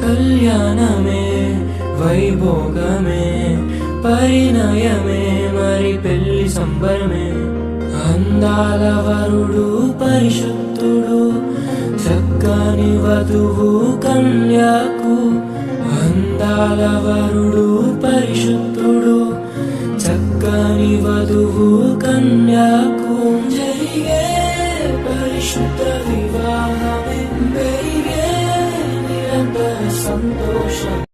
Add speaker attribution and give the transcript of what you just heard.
Speaker 1: కళ్యాణమే వైభోగమే పరిణయమే మరి పెళ్ళి సంబరమే. అందాల వరుడు పరిశుద్ధుడు చక్కని వధువు కన్యాకు. అందాల వరుడు పరిశుద్ధుడు చక్కని వధువు కన్యాకు. జరిగే పరిశుద్ధ వివాహ ಸಂತೋಷ